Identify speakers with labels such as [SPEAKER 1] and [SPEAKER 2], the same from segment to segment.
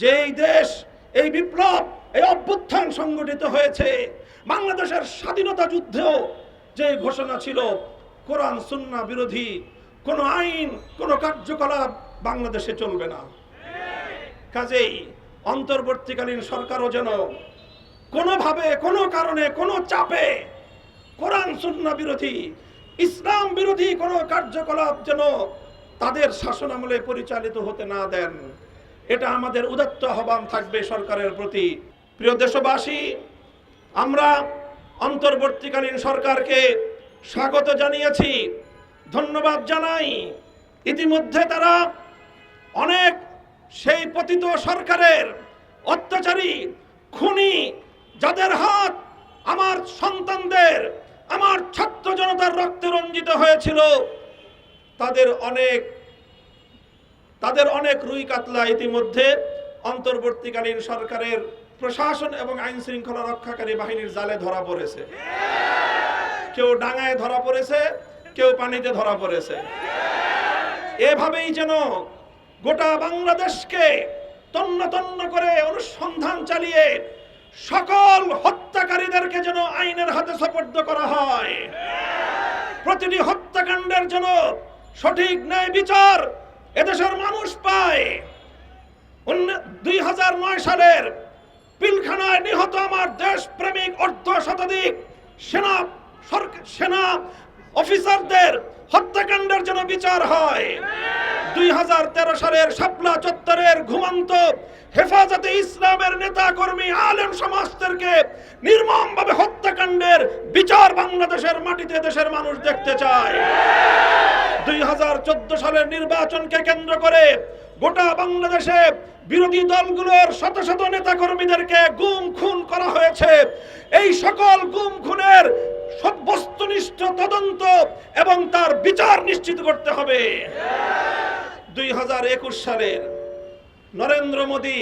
[SPEAKER 1] যে এই দেশ, এই বিপ্লব, এই অভ্যুত্থান সংগঠিত হয়েছে, বাংলাদেশের স্বাধীনতা যুদ্ধেও যে ঘোষণা ছিল, কোরআন সুন্না বিরোধী, কোনো আইন, কোনো কার্যকলাপ বাংলাদেশে চলবে না। কাজেই অন্তর্বর্তীকালীন সরকারও যেন কোনোভাবে, কোনো কারণে, কোনো চাপে কোরআন সুন্না বিরোধী, ইসলাম বিরোধী কোনো কার্যকলাপ যেন তাদের শাসনামলে পরিচালিত হতে না দেন। এটা আমাদের উদাত্ত আহ্বান থাকবে সরকারের প্রতি। প্রিয় দেশবাসী, আমরা অন্তর্বর্তীকালীন সরকারকে স্বাগত জানিয়েছি, ধন্যবাদ জানাই। ইতিমধ্যে তারা অনেক সেই পতিত সরকারের অত্যাচারী, খুনি, যাদের হাত আমার সন্তানদের, আমার ছাত্র জনতার রক্তে রঞ্জিত হয়েছিল, তাদের অনেক তাদের অনেক রুই কাতলা ইতিমধ্যে অন্তর্বর্তীকালীন সরকারের প্রশাসন এবং আইন শৃঙ্খলা রক্ষাকারী বাহিনীর জালে ধরা পড়েছে। কেউ ডাঙায় ধরা পড়েছে, কেউ পানিতে ধরা পড়েছে। এভাবেই যেন গোটা বাংলাদেশকে তন্ন তন্ন করে অনুসন্ধান চালিয়ে সকল হত্যাকারীদেরকে যেন আইনের হাতে সোপর্দ করা হয়। প্রতিটি হত্যাকাণ্ডের জন্য সঠিক ন্যায় বিচার এদেশের মানুষ পায়। দুই হাজার নয় সালের পিলখানায় নিহত আমার দেশপ্রেমিক অর্ধ শতাধিক সেনা সেনা অফিসারদের হত্যাকাণ্ডের জন্য বিচার হয়। দুই হাজার তেরো সালের শাপলা চত্বরের ঘুমন্ত হেফাজতে ইসলামের নেতা কর্মী আলেম সমাজদেরকে নির্মমভাবে হত্যাকাণ্ডের বিচার বাংলাদেশের মাটিতে দেশের মানুষ দেখতে চায়। দুই হাজার চোদ্দ সালের নির্বাচনকে কেন্দ্র করে গোটা বাংলাদেশে বিরোধী দলগুলোর শত শত নেতা কর্মীদেরকে গুম খুন করা হয়েছে। এই সকল গুম খুনের বস্তুনিষ্ঠ তদন্ত এবং তার বিচার নিশ্চিত করতে হবে। দুই হাজার একুশ সালের নরেন্দ্র মোদী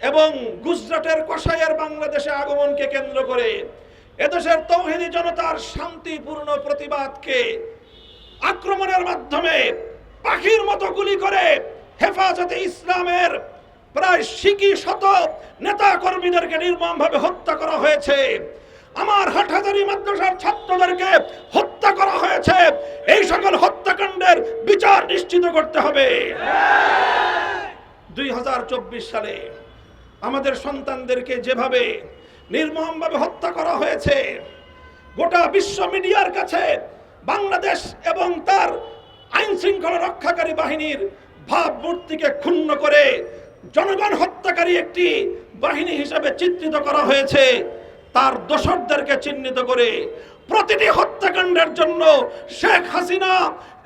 [SPEAKER 1] এবং গুজরাটের কসাইয়ের বাংলাদেশে আগমনকে কেন্দ্র করে এদেশের তৌহিদি জনতার শান্তিপূর্ণ প্রতিবাদকে আক্রমণের মাধ্যমে পাখির মতো গুলি করে হেফাজতে ইসলামের প্রায় শিকি শত নেতা কর্মীদেরকে নির্মমভাবে হত্যা করা হয়েছে। আমার হাটহাজারি মাদ্রাসার ছাত্রদেরকে হত্যা করা হয়েছে। এই সকল হত্যাকাণ্ডের বিচার নিশ্চিত করতে হবে। দুই হাজার চব্বিশ সালে আমাদের সন্তানদেরকে যেভাবে নির্মমভাবে হত্যা করা হয়েছে, গোটা বিশ্ব মিডিয়ার কাছে বাংলাদেশ এবং তার আইন শৃঙ্খলা রক্ষাকারী বাহিনীর ভাবমূর্তিকে ক্ষুণ্ণ করে জনগণ হত্যাকারী একটি বাহিনী হিসেবে চিত্রিত করা হয়েছে। তার দোসরদেরকে চিহ্নিত করে প্রতিটি হত্যাকাণ্ডের জন্য শেখ হাসিনা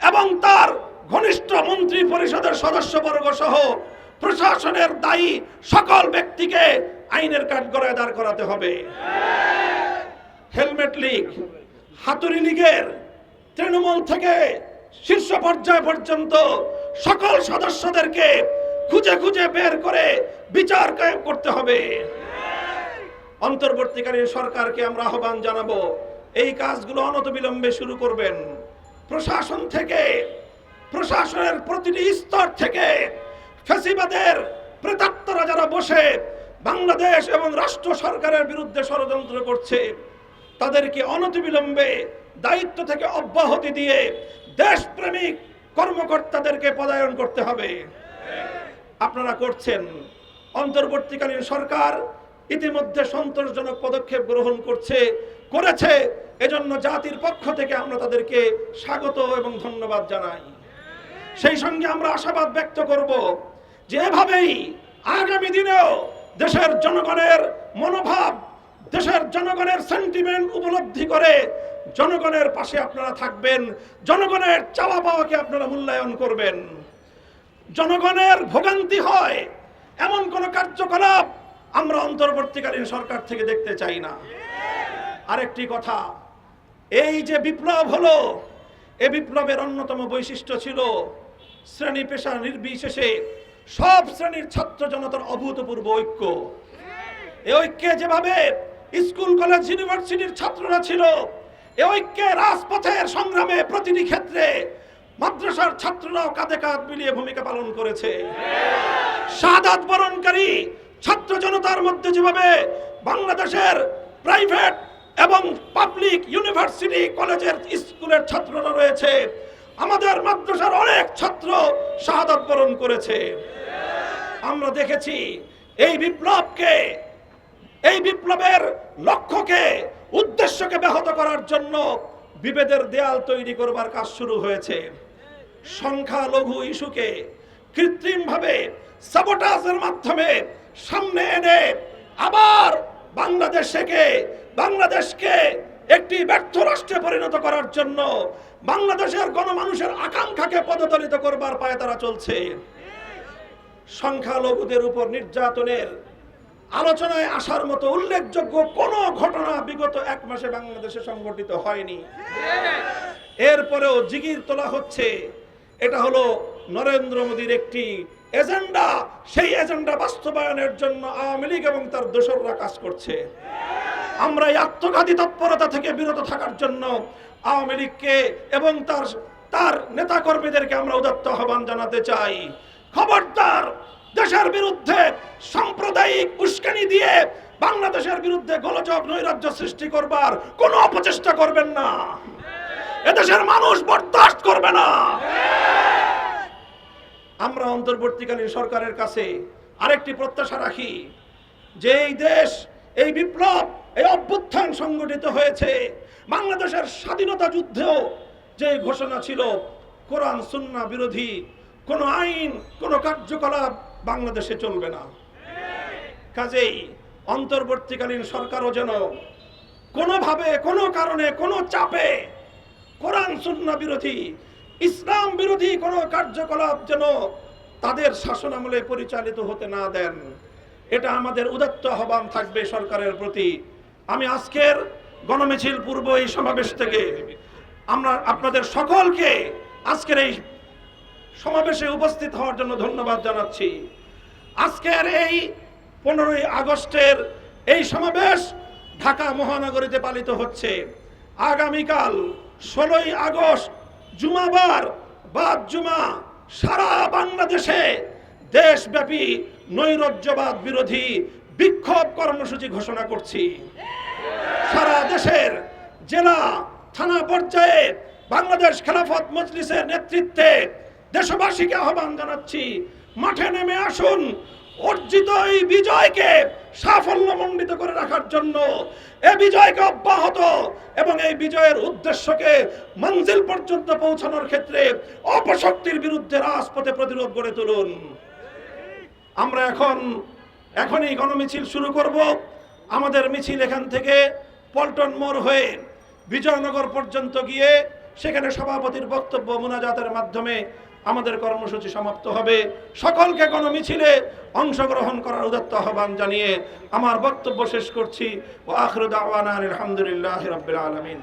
[SPEAKER 1] এবং তার ঘনিষ্ঠ মন্ত্রী পরিষদের সদস্যবর্গ সহ প্রশাসনের দায়ী সকল ব্যক্তিকে আইনের কাঠগড়ায় দাঁড় করাতে হবে। হেলমেট লীগ হাতুড়ি লীগের তৃণমূল থেকে শীর্ষ পর্যায় পর্যন্ত সকল সদস্যদেরকে খুঁজে খুঁজে বের করে বিচার কায়েম করতে হবে। অন্তর্বর্তীকালীন সরকারকে আমরা আহ্বান জানাব, এই কাজগুলো অনতবিলম্বে শুরু করবেন। প্রশাসন থেকে, প্রশাসনের প্রতিটি স্তর থেকে ফেসিবাদের প্রেতাত্মরা যারা বসে বাংলাদেশ এবং রাষ্ট্র সরকারের বিরুদ্ধে ষড়যন্ত্র করছে, তাদেরকে অনতিবিলম্বে দায়িত্ব থেকে অব্যাহতি দিয়ে দেশপ্রেমিক কর্মকর্তাদেরকে পদায়ন করতে হবে। আপনারা করছেন। অন্তর্বর্তীকালীন সরকার ইতিমধ্যে সন্তোষজনক পদক্ষেপ গ্রহণ করছে, করেছে। এজন্য জাতির পক্ষ থেকে আমরা তাদেরকে স্বাগত এবং ধন্যবাদ জানাই। সেই সঙ্গে আমরা আশাবাদ ব্যক্ত করব যে এভাবেই আগামী দিনেও দেশের জনগণের মনোভাব, দেশের জনগণের সেন্টিমেন্ট উপলব্ধি করে জনগণের পাশে আপনারা থাকবেন, জনগণের চাওয়া পাওয়াকে আপনারা মূল্যায়ন করবেন। জনগণের ভোগান্তি হয়, এমন কোন কার্যকলাপ আমরা অন্তর্বর্তীকালীন সরকার থেকে দেখতে চাই না। আরেকটি কথা, এই যে বিপ্লব হলো, এ বিপ্লবের অন্যতম বৈশিষ্ট্য ছিল শ্রেণি পেশা নির্বিশেষে সব শ্রেণির ছাত্র জনতার অভূতপূর্ব ঐক্য। এই ঐক্যে যেভাবে স্কুল, কলেজ, ইউনিভার্সিটির ছাত্ররা ছিল এ ঐক্যে রাজপথের সংগ্রামে প্রতিটি ক্ষেত্রে মাদ্রাসার ছাত্ররাও কাঁধে কাঁধ মিলিয়ে ভূমিকা পালন করেছে। শাহাদাত বরণকারী ঢাকার মধ্যে যেভাবে বাংলাদেশের প্রাইভেট এবং পাবলিক ইউনিভার্সিটি কলেজের স্কুলের ছাত্ররা রয়েছে, আমাদের মাদ্রাসার অনেক ছাত্র শাহাদাত বরণ করেছে। আমরা দেখেছি এই বিপ্লবকে, এই বিপ্লবের লক্ষ্যকে উদ্দেশ্যকে ব্যাহত করার জন্য বিভেদের দেয়াল তৈরি করবার কাজ শুরু হয়েছে। সংখ্যালঘু ইস্যুকে কৃত্রিমভাবে সাবোটাজের মাধ্যমে সামনে এনে আবার বাংলাদেশকে বাংলাদেশকে একটি ব্যর্থ রাষ্ট্রে পরিণত করার জন্য বাংলাদেশের গণমানুষের আকাঙ্ক্ষাকে পদদলিত করবার পায়ে তারা চলছে। সংখ্যালঘুদের উপর নির্যাতনের আলোচনায় আসার মতো উল্লেখযোগ্য কোনো ঘটনা বিগত এক মাসে বাংলাদেশে সংঘটিত হয়নি। এরপরেও জিগির তোলা হচ্ছে। এটা হলো নরেন্দ্র মোদীর একটি এজেন্ডা। সেই এজেন্ডা বাস্তবায়নের জন্য আওয়ামী লীগ এবং তার দোসররা কাজ করছে। আমরা এই আত্মঘাতী তৎপরতা থেকে বিরত থাকার জন্য আওয়ামী লীগকে এবং তার তার নেতাকর্মীদেরকে আমরা উদাত্ত আহ্বান জানাতে চাই। খবরদার দেশের বিরুদ্ধে সাম্প্রদায়িক উস্কানি দিয়ে বাংলাদেশের বিরুদ্ধে গোলযোগ নৈরাজ্য সৃষ্টি করবার কোনো অপচেষ্টা করবেন না। এদেশের মানুষ বরদাস্ত করবে না। আমরা অন্তর্বর্তীকালীন সরকারের কাছে আরেকটি প্রত্যাশা রাখি যে এই দেশ, এই বিপ্লব, এই অভ্যুত্থান সংগঠিত হয়েছে। বাংলাদেশের স্বাধীনতা যুদ্ধেও যে ঘোষণা ছিল, কোরআন সুন্না বিরোধী কোনো আইন, কোনো কার্যকলাপ বাংলাদেশে চলবে না। কাজেই অন্তর্বর্তীকালীন সরকারও যেন কোনোভাবে, কোনো কারণে, কোনো চাপে কোরআন, সুন্না বিরোধী, ইসলাম বিরোধী কোনো কার্যকলাপ যেন তাদের শাসন আমলে পরিচালিত হতে না দেন, এটা আমাদের উদাত্ত আহ্বান থাকবে সরকারের প্রতি। আমি আজকের গণমিছিল পূর্ব এই সমাবেশ থেকে আমরা আপনাদের সকলকে আজকের এই সমাবেশে উপস্থিত হওয়ার জন্য ধন্যবাদ জানাচ্ছি। আজকের এই পনেরোই আগস্টের এই সমাবেশ ঢাকা মহানগরীতে পালিত হচ্ছে। আগামীকাল ষোলোই আগস্ট, জুমাবার, বাদ জুমা, সারা বাংলাদেশে দেশব্যাপী নৈরাজ্যবাদ বিরোধী বিক্ষোভ কর্মসূচি ঘোষণা করছি। সারা দেশের জেলা, থানা পর্যায়ে বাংলাদেশ খেলাফত মজলিসের নেতৃত্বে দেশবাসীকে আহ্বান জানাচ্ছি, মাঠে নেমে আসুন, অর্জিত এই বিজয়কে সাফল্যমণ্ডিত করে রাখার জন্য। এই বিজয়কে অব্যাহত এবং এই বিজয়ের উদ্দেশ্যকে মঞ্জিল পর্যন্ত পৌঁছানোর ক্ষেত্রে অপশক্তির বিরুদ্ধে রাজপথে প্রতিরোধ গড়ে তুলুন। আমরা এখন, এখনই গণমিছিল শুরু করব। আমাদের মিছিল এখান থেকে পল্টন মোড় হয়ে বিজয়নগর পর্যন্ত গিয়ে সেখানে সভাপতির বক্তব্য, মোনাজাতের মাধ্যমে আমাদের কর্মসূচি সমাপ্ত হবে। সকলকে গণমিছিলে অংশগ্রহণ করার উদাত্ত আহ্বান জানিয়ে আমার বক্তব্য শেষ করছি। ও আখরু দাওয়ানা আলহামদুলিল্লাহ রাব্বিল আলামিন।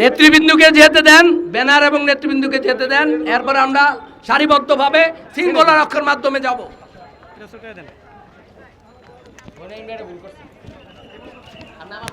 [SPEAKER 2] নেতৃবৃন্দুকে যেতে দেন ব্যানার এবং নেতৃবৃন্দুকে যেতে দেন এরপর আমরা সারিবদ্ধভাবে শৃঙ্খলা রক্ষার মাধ্যমে যাব।